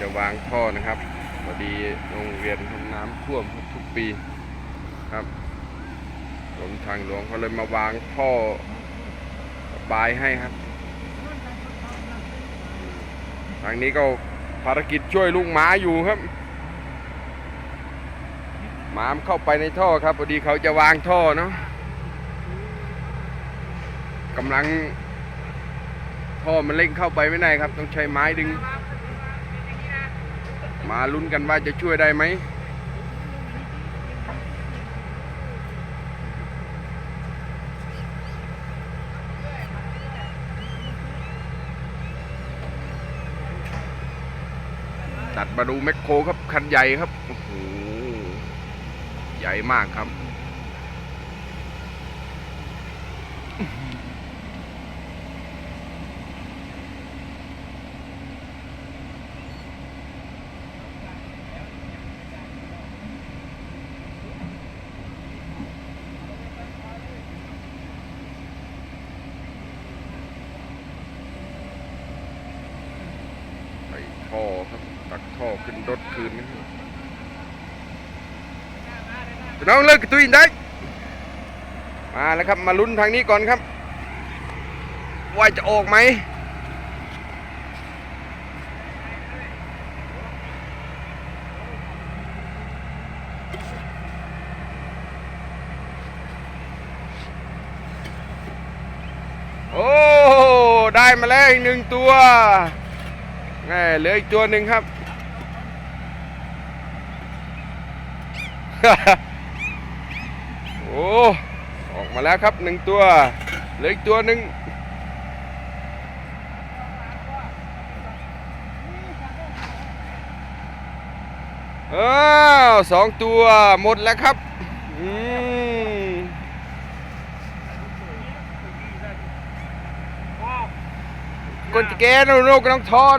จะวางท่อนะครับพอดีโรงเรียนน้ำท่วมทุกปีครับกรมทางหลวงเขาเลยมาวางท่อระบายให้ครับ ทางนี้ก็ภารกิจช่วยลูกหมาอยู่ครับหมามเข้าไปในท่อครับพอดีเขาจะวางท่อเนาะกำลังท่อมันเล่งเข้าไปไม่ได้ครับ ต้องใช้ไม้ดึง มาลุ้นกันว่าจะช่วยได้ไหมตัดมาดูแมคโครครับ คันใหญ่ครับ โอ้โห ใหญ่มากครับ ใส่ ท่อครับตักท่อขึ้นรถคืนนะครับพี่น้องเลิกตุยได้ มาแล้วครับมาลุ้นทางนี้ก่อนครับ ว่าจะออกไหมโอ้ ได้มาแล้วอีกหนึ่งตัว เหลืออีกตัวหนึ่งครับ โอ้ ออกมาแล้วครับหนึ่งตัว เหลืออีกตัวหนึ่งอ้าวสองตัวหมดแล้วครับ อืมคนจะแกนโนกน้องทอน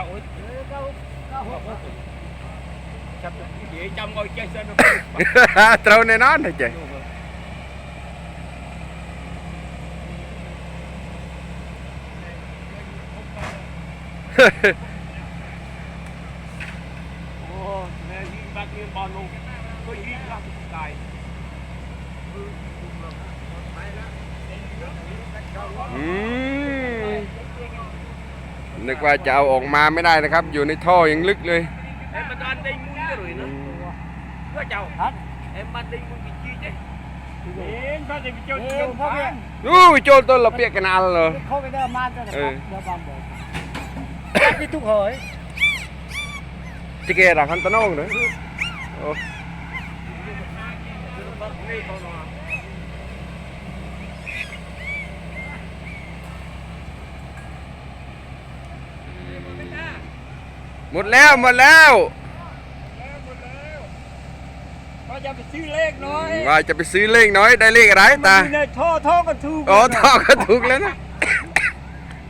องกันนาะเจนมามุนเจนมามุนปีอะบูน นึกว่าจะเอาออกมาไม่ได้นะครับ อยู่ในท่อยังลึกเลยเอ็มมันดันได้มุ้งจะหรือนะก็เจ้าเอ็มมันได้มุ้งกี่ชี้เจ๊เห็นพระเจ้าเจ้าเอเจ้าอพ่อเพี้ยอู้ยโจรต้นละเปียกกันอะไรเหรอเขาไปเดินมาจะเอครัอบเดี๋ยวบางบอกที่ทุกเหยจะเกะรักคันตะน้องเนอะโอ้นี่เขา หนอหมดแล้วหมดแล้วก็จะไปซื้อเลขน้อยว่าจะไปซื้อเลขน้อยได้เลขอะไรตาในท่อท่อกันถูกอ๋อท่อก็ถูกแล้วนะ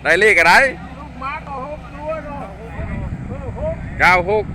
ได้เลขอะไรลูกม้าก็หกตัวเนาะหกเก้าหกเ